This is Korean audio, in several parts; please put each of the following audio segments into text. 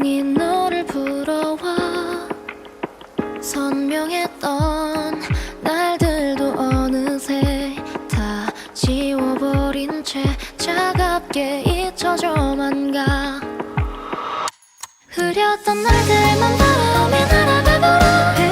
조용히 너를 부러워 선명했던 날들도 어느새 다 지워버린 채 차갑게 잊혀져만 가. 흐렸던 날들만 바람에 날아가 버려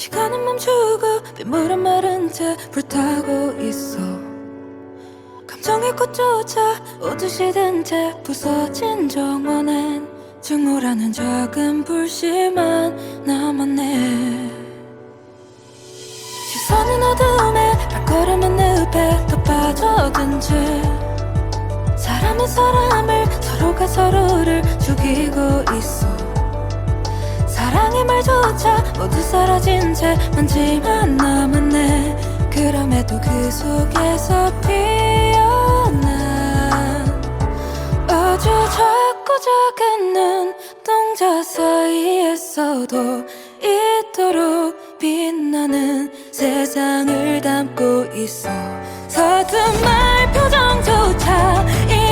시간은 멈추고 빗물은 마른 채 불타고 있어. 감정의 꽃조차 우두시든 채 부서진 정원엔 증오라는 작은 불씨만 남았네. 시선은 어둠에 발걸음은 늪에 더 빠져든 채 사람은 사람을 서로가 서로를 죽이고 있어. 사랑의 말조차 모두 사라진 채 먼지만 남았네. 그럼에도 그 속에서 피어난 아주 작고 작은 눈동자 사이에서도 이토록 빛나는 세상을 담고 있어. 서툰 말 표정조차 이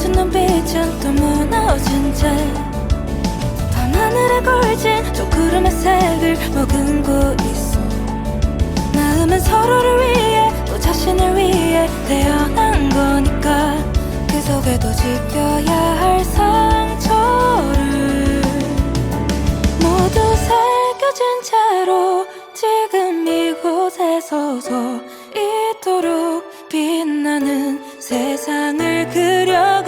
젖은 눈빛은 또 무너진 채밤 하늘에 걸진 두 구름의 색을 머금고 있어. 마음은 서로를 위해 또 자신을 위해 태어난 거니까. 그 속에도 지켜야 할 상처를 모두 새겨진 채로 지금 이곳에 서서 있도록 빛나는 세상을 그려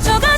미쳐가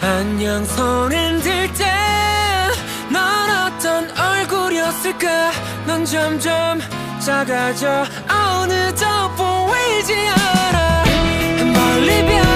안녕 손은 들때넌 어떤 얼굴이었을까? 넌 점점 작아져. 어느덧 보이지 않아. 멀리 변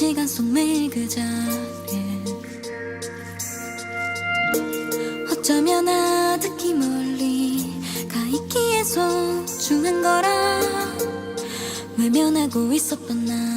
시간 속 매일 그 자리에. 어쩌면 아득히 멀리 가 있기에 소중한 거라 외면하고 있었던 나.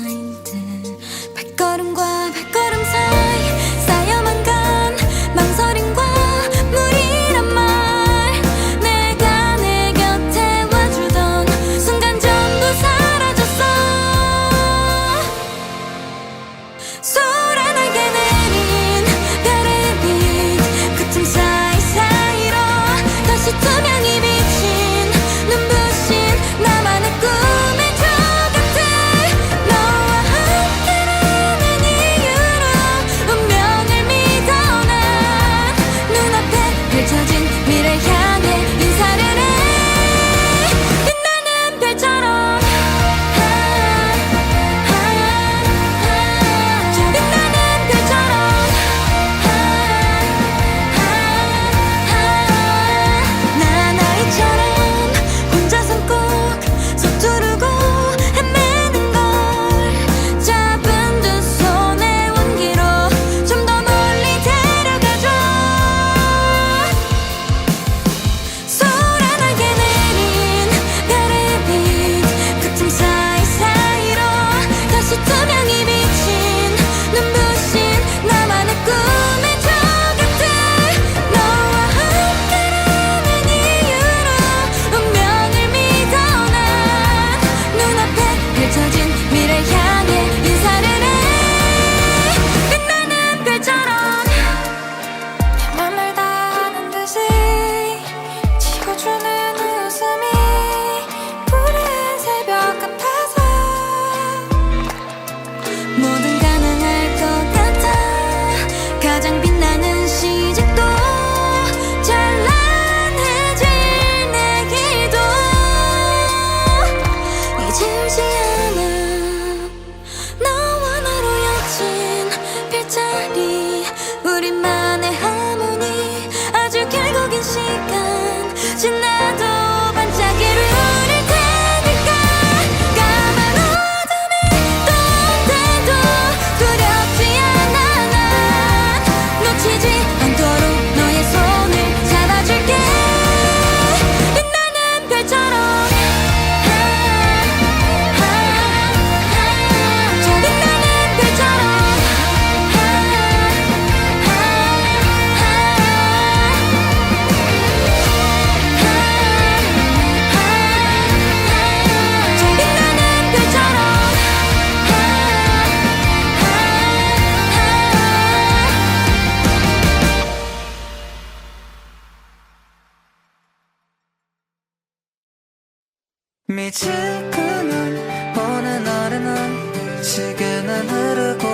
길게 난 흐르고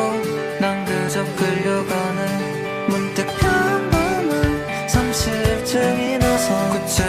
난 그저 끌려가는 문득 평범한 37층이 나서 그제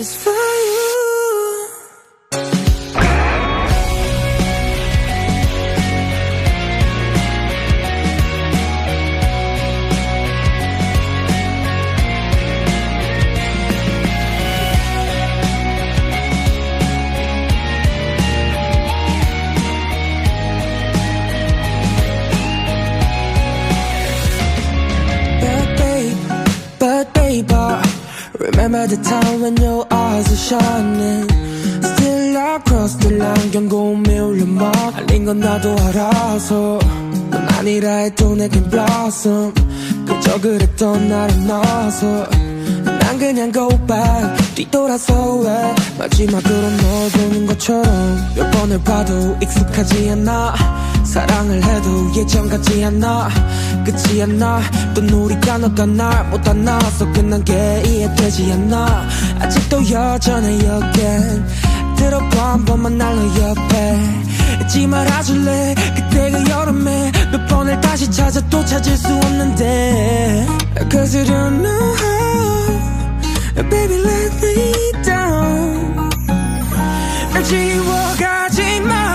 Just for you. But babe, but babe, I remember the time when your eyes were shining. Still I cross the line, 경고음이 울려 알린 건 나도 알아서. 넌 아니라 해도 내겐 blossom. 그저 그랬던 나를 넣어서. 난 그냥 go back 뒤돌아서 왜 마지막으로 널 보는 것처럼 몇 번을 봐도 익숙하지 않아 사랑을 해도 예전 같지 않아. 끝이 않나 또 우리가 너가 날 못하나서 끝난 게 이해되지 않아. 아직도 여전해 again 들어봐 한 번만 날너 옆에. 잊지 말아줄래? 그때 그 여름에 몇 번을 다시 찾아 또 찾을 수 없는데. Cause you don't know how Baby let me down. 날 지워가지 말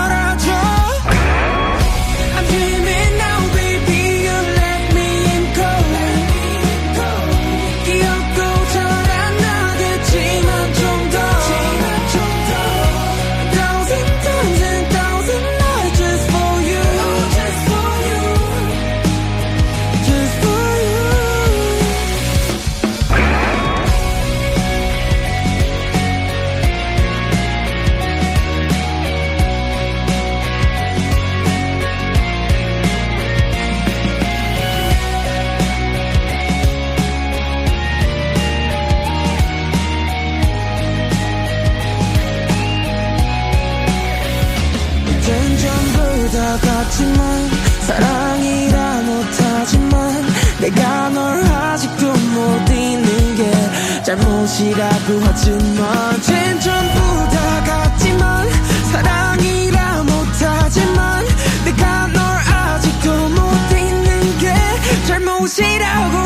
같지만 사랑이라 못하지만 내가 널 아직도 못 잊는 게 잘못이라고 하지만 이젠 전부 다 같지만 사랑이라 못하지만 내가 널 아직도 못 잊는 게 잘못이라고